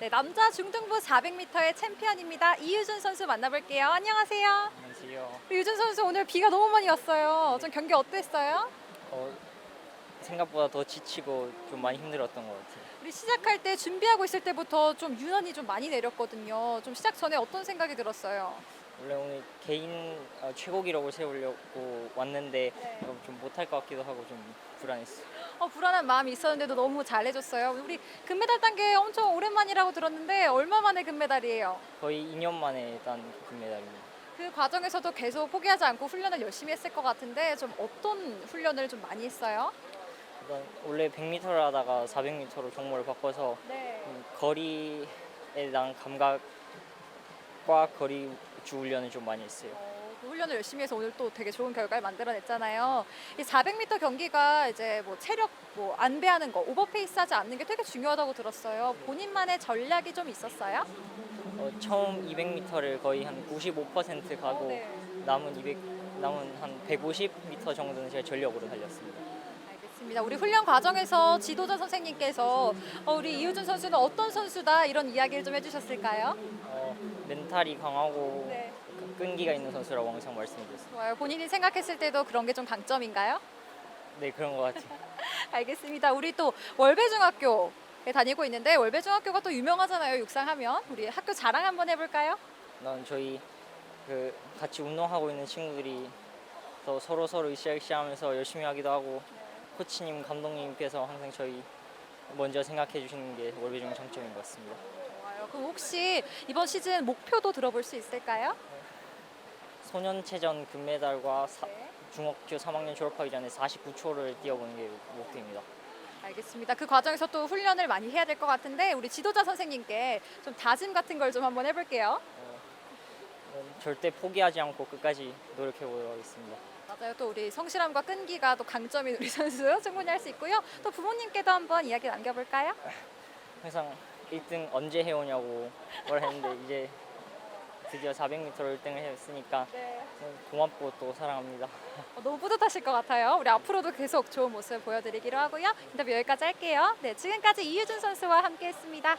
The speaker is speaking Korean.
네, 남자 중등부 400m의 챔피언입니다. 이유준 선수 만나볼게요. 안녕하세요. 안녕하세요. 우리 유준 선수 오늘 비가 너무 많이 왔어요. 좀 경기 어땠어요? 어, 생각보다 더 지치고 좀 많이 힘들었던 것 같아요. 우리 시작할 때 준비하고 있을 때부터 좀 유난히 좀 많이 내렸거든요. 좀 시작 전에 어떤 생각이 들었어요? 원래 오늘 개인 어, 최고 기록을 세우려고 왔는데 네. 어, 좀 못할 것 같기도 하고 좀 불안했어요. 어, 불안한 마음이 있었는데도 너무 잘해줬어요. 우리 금메달 딴 게 엄청 오랜만이라고 들었는데 얼마 만에 금메달이에요? 거의 거의 2년 만에 딴 금메달입니다. 그 과정에서도 계속 포기하지 않고 훈련을 열심히 했을 것 같은데 좀 어떤 훈련을 좀 많이 했어요? 일단 원래 100m를 하다가 400m로 종목을 바꿔서 네. 음, 거리에 대한 감각과 거리 주 훈련을 좀 많이 했어요. 어, 그 훈련을 열심히 해서 오늘 또 되게 좋은 결과를 만들어냈잖아요. 이 400m 경기가 이제 뭐 체력 뭐 안배하는 거, 오버페이스하지 않는 게 되게 중요하다고 들었어요. 본인만의 전략이 좀 있었어요? 어, 처음 200m를 거의 한 95% 가고 어, 네. 남은 200 남은 한 150m 정도는 제가 전력으로 달렸습니다. 알겠습니다. 우리 훈련 과정에서 지도자 선생님께서 어, 우리 이우준 선수는 어떤 선수다 이런 이야기를 좀 해주셨을까요? 어, 멘탈이 강하고 네. 끈기가 있는 선수라고 항상 말씀드렸어요. 좋아요. 본인이 생각했을 때도 그런 게 좀 강점인가요? 네 그런 것 같아요. 알겠습니다. 우리 또 월배중학교 에 다니고 있는데 월배중학교가 또 유명하잖아요. 육상하면 우리 학교 자랑 한번 해볼까요? 난 저희 그 같이 운동하고 있는 친구들이 더 서로 서로 으쌰으쌰하면서 열심히 하기도 하고 코치님 감독님께서 항상 저희 먼저 생각해 주시는 게 월배중 장점인 것 같습니다. 좋아요. 그럼 혹시 이번 시즌 목표도 들어볼 수 있을까요? 소년체전 금메달과 사- 네. 중학교 3학년 졸업하기 전에 49초를 뛰어보는 게 목표입니다. 알겠습니다. 그 과정에서 또 훈련을 많이 해야 될 것 같은데 우리 지도자 선생님께 좀 다짐 같은 걸 좀 한번 해볼게요. 어, 절대 포기하지 않고 끝까지 노력해 보도록 하겠습니다. 맞아요. 또 우리 성실함과 끈기가 또 강점인 우리 선수 충분히 할 수 있고요. 또 부모님께도 한번 이야기 남겨볼까요? 항상 1등 언제 해오냐고 뭘 했는데 이제 드디어 400m로 1등을 했으니까 네. 고맙고 또 사랑합니다. 어, 너무 뿌듯하실 것 같아요. 우리 앞으로도 계속 좋은 모습 보여드리기로 하고요. 인터뷰 여기까지 할게요. 네, 지금까지 이유준 선수와 함께했습니다.